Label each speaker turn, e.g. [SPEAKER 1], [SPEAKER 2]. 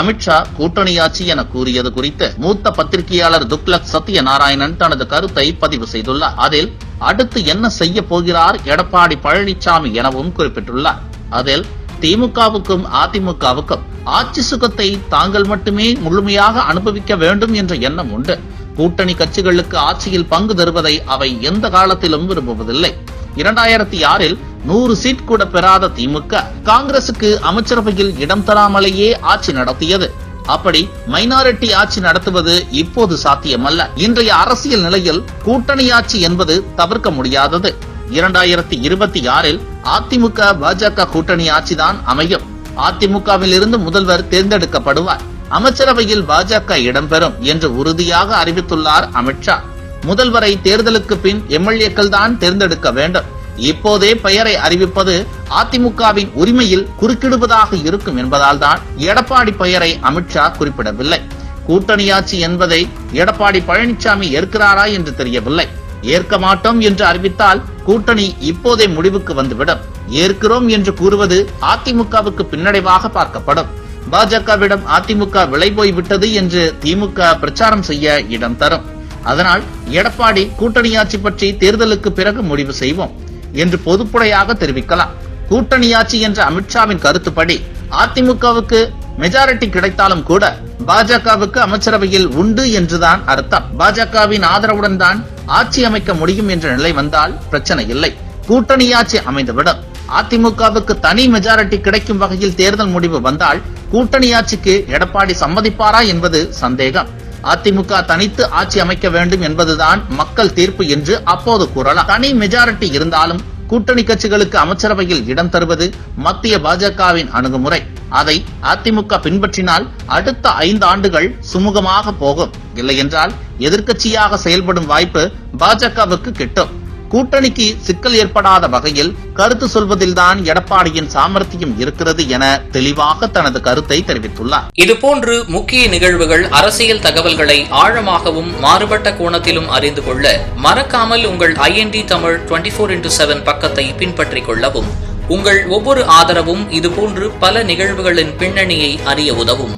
[SPEAKER 1] அமித்ஷா கூட்டணியாட்சி என கூறியது குறித்து மூத்த பத்திரிகையாளர் துக்லக் சத்யநாராயணன் தனது கருத்தை பதிவு செய்துள்ளார். அதில் அடுத்து என்ன செய்ய போகிறார் எடப்பாடி பழனிசாமி எனவும் குறிப்பிட்டுள்ளார். அதில் திமுகவுக்கும் அதிமுகவுக்கும் ஆட்சி சுகத்தை தாங்கள் மட்டுமே முழுமையாக அனுபவிக்க வேண்டும் என்ற எண்ணம் உண்டு. கூட்டணி கட்சிகளுக்கு ஆட்சியில் பங்கு தருவதை அவை எந்த காலத்திலும் விரும்புவதில்லை. இரண்டாயிரத்தி ஆறில் நூறு சீட் கூட பெறாத திமுக காங்கிரசுக்கு அமைச்சரவையில் இடம் தராமலேயே ஆட்சி நடத்தியது. அப்படி மைனாரிட்டி ஆட்சி நடத்துவது இப்போது சாத்தியமல்ல. இன்றைய அரசியல் நிலையில் கூட்டணி ஆட்சி என்பது தவிர்க்க முடியாதது. இரண்டாயிரத்தி இருபத்தி ஆறில் அதிமுக பாஜக கூட்டணி ஆட்சிதான் அமையும். அதிமுகவில் இருந்து முதல்வர் தேர்ந்தெடுக்கப்படுவார். அமைச்சரவையில் பாஜக இடம்பெறும் என்று உறுதியாக அறிவித்துள்ளார் அமித்ஷா. முதல்வரை தேர்தலுக்கு பின் எம்எல்ஏக்கள் தான் தேர்ந்தெடுக்க வேண்டும். இப்போதே பெயரை அறிவிப்பது அதிமுகவின் உரிமையில் குறுக்கிடுவதாக இருக்கும் என்பதால் தான் எடப்பாடி பெயரை அமித்ஷா குறிப்பிடவில்லை. கூட்டணி ஆட்சி என்பதை எடப்பாடி பழனிசாமி ஏற்கிறாரா என்று தெரியவில்லை. ஏற்க மாட்டோம் என்று அறிவித்தால் கூட்டணி இப்போதே முடிவுக்கு வந்துவிடும். ஏற்கிறோம் என்று கூறுவது அதிமுகவுக்கு பின்னடைவாக பார்க்கப்படும். பாஜகவிடம் அதிமுக விலை போய் விட்டது என்று திமுக பிரச்சாரம் செய்ய இடம் தரும். அதனால் எடப்பாடி கூட்டணி ஆட்சி பற்றி தேர்தலுக்கு பிறகு முடிவு செய்வோம். என்று பொதுப்படையாக தெரிவிக்கலாம். கூட்டணி ஆட்சி என்ற அமித்ஷாவின் கருத்துப்படி அதிமுகவுக்கு மெஜாரிட்டி கிடைத்தாலும் கூட பாஜகவுக்கு அமைச்சரவையில் உண்டு என்றுதான் அர்த்தம். பாஜகவின் ஆதரவுடன் தான் ஆட்சி அமைக்க முடியும் என்ற நிலை வந்தால் பிரச்சனை இல்லை. கூட்டணி ஆட்சி அமைந்துவிடும். அதிமுகவுக்கு தனி மெஜாரிட்டி கிடைக்கும் வகையில் தேர்தல் முடிவு வந்தால் கூட்டணி ஆட்சிக்கு எடப்பாடி சம்மதிப்பாரா என்பது சந்தேகம். அதிமுக தனித்து ஆட்சி அமைக்க வேண்டும் என்பதுதான் மக்கள் தீர்ப்பு என்று அப்போது கூறலாம். தனி மெஜாரிட்டி இருந்தாலும் கூட்டணி கட்சிகளுக்கு அமைச்சரவையில் இடம் தருவது மத்திய பாஜகவின் அணுகுமுறை. அதை அதிமுக பின்பற்றினால் அடுத்த ஐந்து ஆண்டுகள் சுமூகமாக போகும். இல்லையென்றால் எதிர்க்கட்சியாக செயல்படும் வாய்ப்பு பாஜகவுக்கு கிட்டும். கூட்டணிக்கு சிக்கல் ஏற்படாத வகையில் கருத்து சொல்வதில்தான் எடப்பாடியின் சாமர்த்தியம் இருக்கிறது என தெளிவாக தனது கருத்தை தெரிவித்துள்ளார்.
[SPEAKER 2] இதுபோன்று முக்கிய நிகழ்வுகள் அரசியல் தகவல்களை ஆழமாகவும் மாறுபட்ட கோணத்திலும் அறிந்து கொள்ள மறக்காமல் உங்கள் IND Tamil twenty four into seven பக்கத்தை பின்பற்றிக் கொள்ளவும். உங்கள் ஒவ்வொரு ஆதரவும் இதுபோன்று பல நிகழ்வுகளின் பின்னணியை அறிய உதவும்.